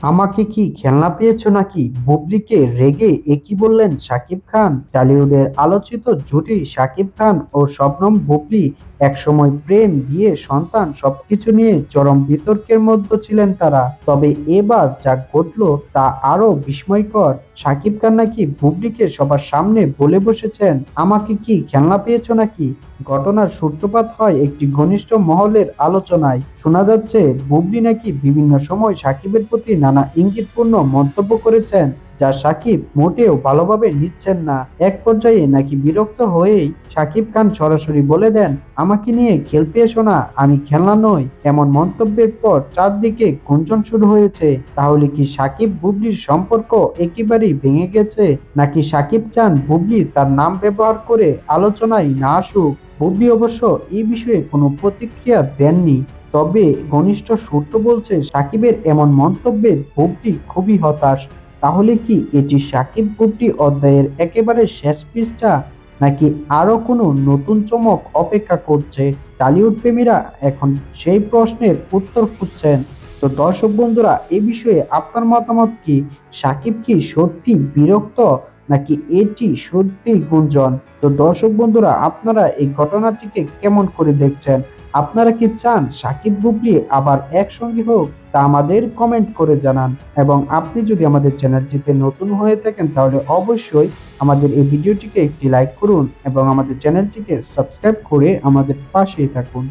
আমাকে কি খেলনা পেয়েছ নাকি? বুবলিকে রেগে একই বললেন শাকিব খান। টলিউডের আলোচিত জুটি শাকিব খান ও শবনম বুবলি একসময় প্রেম, বিয়ে, সন্তান সবকিছু নিয়ে চরম বিতর্কের মধ্যে ছিলেন তারা। তবে এবার যা ঘটল তা আরও বিস্ময়কর। সাকিব খান নাকি বুবলিকে সবার সামনে বলে বসেছেন, আমাকে কি খেলনা পেয়েছ নাকি? ঘটনার সূত্রপাত হয় একটি ঘনিষ্ঠ মহলের আলোচনায়। শোনা যাচ্ছে, বুবলি নাকি বিভিন্ন সময় সাকিবের প্রতি নানা ইঙ্গিতপূর্ণ মন্তব্য করেছেন। যা সাকিব মোটেও ভালোভাবে নিচ্ছেন না। এক পর্যায়ে নাকি বিরক্ত হয়েই সাকিব খান সরাসরি বলে দেন, আমাকে নিয়ে খেলতে এসো না, আমি খেলনা নই। এমন মন্তব্যের পর চারদিকে গুঞ্জন শুরু হয়েছে। তাহলে কি সাকিব বুবলির সম্পর্ক একেবারেই ভেঙে গেছে? নাকি সাকিব চান বুবলি তার নাম ব্যবহার করে আলোচনায় না আসুক? বুবলি অবশ্য এই বিষয়ে কোনো প্রতিক্রিয়া দেননি। তবে ঘনিষ্ঠ সূত্র বলছে, সাকিবের এমন মন্তব্যে বুবলি খুবই হতাশ। তাহলে কি এটি সাকিব বুবলি অধ্যায়ের একেবারে শেষ পৃষ্ঠা, নাকি আরও কোনো নতুন চমক অপেক্ষা করছে? টালিউড প্রেমীরা এখন সেই প্রশ্নের উত্তর খুঁজছেন। তো দর্শক বন্ধুরা, এ বিষয়ে আপনার মতামত কি? সাকিব কি সত্যি বিরক্ত, নাকি এটি সত্যি গুঞ্জন? তো দর্শক বন্ধুরা, আপনারা এই ঘটনাটিকে কেমন করে দেখছেন? আপনারা কি চান সাকিব বুবলি আবার একসঙ্গে হোক, তা আমাদের কমেন্ট করে জানান। এবং আপনি যদি আমাদের চ্যানেলটিতে নতুন হয়ে থাকেন, তাহলে অবশ্যই আমাদের এই ভিডিওটিকে একটি লাইক করুন এবং আমাদের চ্যানেলটিকে সাবস্ক্রাইব করে আমাদের পাশেই থাকুন।